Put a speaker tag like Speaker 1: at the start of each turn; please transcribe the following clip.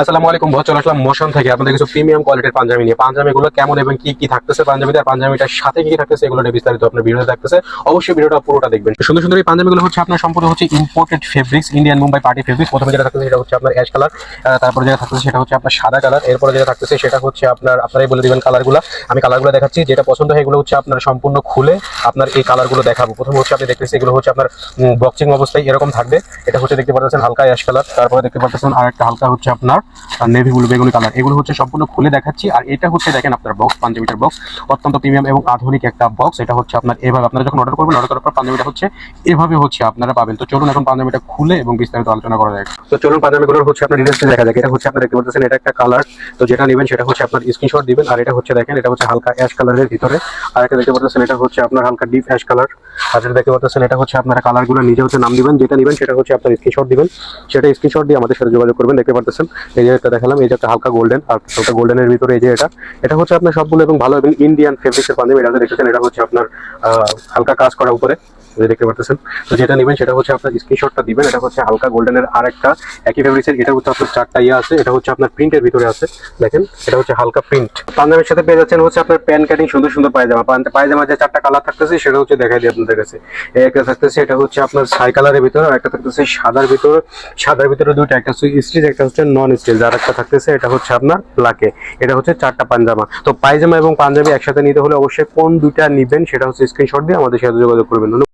Speaker 1: আসসালামু আলাইকুম বহুত চলে আসলাম মোশন থেকে। আপনাদের কিছু প্রিমিয়াম কোয়ালিটির পাঞ্জাবি নিয়ে। পাঞ্জাবিগুলো কেমন এবং কি কি থাকতেছে? পাঞ্জাবিতে আর পাঞ্জাবিটার সাথে কি থাকতেছে, এগুলো বিস্তারিত আপনার ভিডিওতে থাকতেছে। অবশ্যই ভিডিওটা পুরোটা দেখবেন। সুন্দর সুন্দর এই পাঞ্জাবিগুলো হচ্ছে আপনার সম্পূর্ণ হচ্ছে imported fabrics Indian Mumbai party fabrics প্রথমে যেটা থাকতেছে সেটা হচ্ছে আপনার অ্যাশ কালার তারপরে যেটা থাকতেছে সেটা হচ্ছে আপনার সাদা কালার এরপরে যেটা থাকতেছে সেটা হচ্ছে আপনার আপনারাই বলে দিবেন কালারগুলো আমি কালারগুলো দেখাচ্ছি। যেটা পছন্দ হয় এগুলো হচ্ছে আপনার সম্পূর্ণ খুলে আপনার এই কালারগুলো দেখাবো। প্রথম হচ্ছে আপনি দেখতেছি এগুলো হচ্ছে আপনার বক্সিং অবস্থায় এরকম থাকবে। এটা হচ্ছে দেখতে পাচ্ছেন হালকা অ্যাশ কালার তারপরে দেখতে পাচ্ছেন আর একটা হালকা হচ্ছে আপনার নেভি ব্লু বেগুনি কালার এগুলো হচ্ছে সম্পূর্ণ খুলে দেখাচ্ছি। আর এটা হচ্ছে, দেখেন আপনার বক্স পাঞ্জাবিটার বক্স অত্যন্ত প্রিমিয়াম এবং আধুনিক একটা বক্স এটা হচ্ছে আপনার এভাবে আপনারা যখন অর্ডার করবেন অর্ডার করার পর পাঞ্জাবিটা হচ্ছে, এভাবে হচ্ছে আপনারা পাবেন। তো চলুন এখন পাঞ্জাবিটা খুলে এবং বিস্তারিত আলোচনা করা যায় তো চলুন পাঞ্জাবিগুলোর হচ্ছে আপনার ডিটেলস দেখা যাক। এটা হচ্ছে আপনারা দেখতে পাচ্ছেন, এটা একটা কালার তো যেটা নেবেন, সেটা হচ্ছে আপনার স্ক্রিনশট দিবেন। আর এটা হচ্ছে, দেখেন, এটা হচ্ছে হালকা অ্যাশ কালারের ভিতরে। আর এটা দেখতে পাচ্ছেন, এটা হচ্ছে আপনার হালকা ডিপ অ্যাশ কালার আর যেটা দেখতে পাচ্ছেন, এটা হচ্ছে আপনারা কালারগুলো নিজে হচ্ছে নাম দিবেন। যেটা নেবেন, সেটা হচ্ছে আপনার স্ক্রিনশট দিবেন। সেটা স্ক্রিনশট দিয়ে আমাদের সাথে যোগাযোগ করবেন, দেখতে পাচ্ছেন। এই যে একটা দেখালাম, এই যে একটা হালকা গোল্ডেন আর হালকা গোল্ডেনের ভিতরে এই যে এটা এটা হচ্ছে আপনার সবগুলো এবং ভালো এবং ইন্ডিয়ান ফেব্রিক্সের পাঞ্জাবি। এটা দেখতেছেন, এটা হচ্ছে আপনার হালকা কাজ করা উপরে। দেখতে পাচ্ছেন তো যেটা নেবেন, সেটা হচ্ছে আপনার স্ক্রিনশটটা দিবেন। এটা হচ্ছে হালকা গোল্ডেনের আর একটা একই ফেব্রিক্সের এটা হচ্ছে আপনার চারটা ইয়ে আছে, এটা হচ্ছে আপনার প্রিন্টের ভিতরে আছে। দেখেন, এটা হচ্ছে হালকা প্রিন্ট পাঞ্জাবের সাথে পেয়ে যাচ্ছেন হচ্ছে আপনার প্যান কাটিং সুন্দর সুন্দর পায়জামা। পায়জামা যে চারটা কালার থাকতেছে, সেটা হচ্ছে দেখাই দিই আপনাদের কাছে। একটা থাকতেছে, এটা হচ্ছে আপনার ছাই কালারের ভিতরে, আর একটা থাকতেছে সাদার ভিতরে। সাদার ভিতরে দুইটা, একটা হচ্ছে স্টিচ একটা হচ্ছে নন স্টিচ যার একটা থাকতেছে, এটা হচ্ছে আপনার লাকে এটা হচ্ছে চারটা পাঞ্জামা। তো পায়জামা এবং পাঞ্জাবি একসাথে নিতে হলে অবশ্যই কোন দুইটা নিবেন সেটা হচ্ছে স্ক্রিনশট দিয়ে আমাদের সাথে যোগাযোগ করবেন।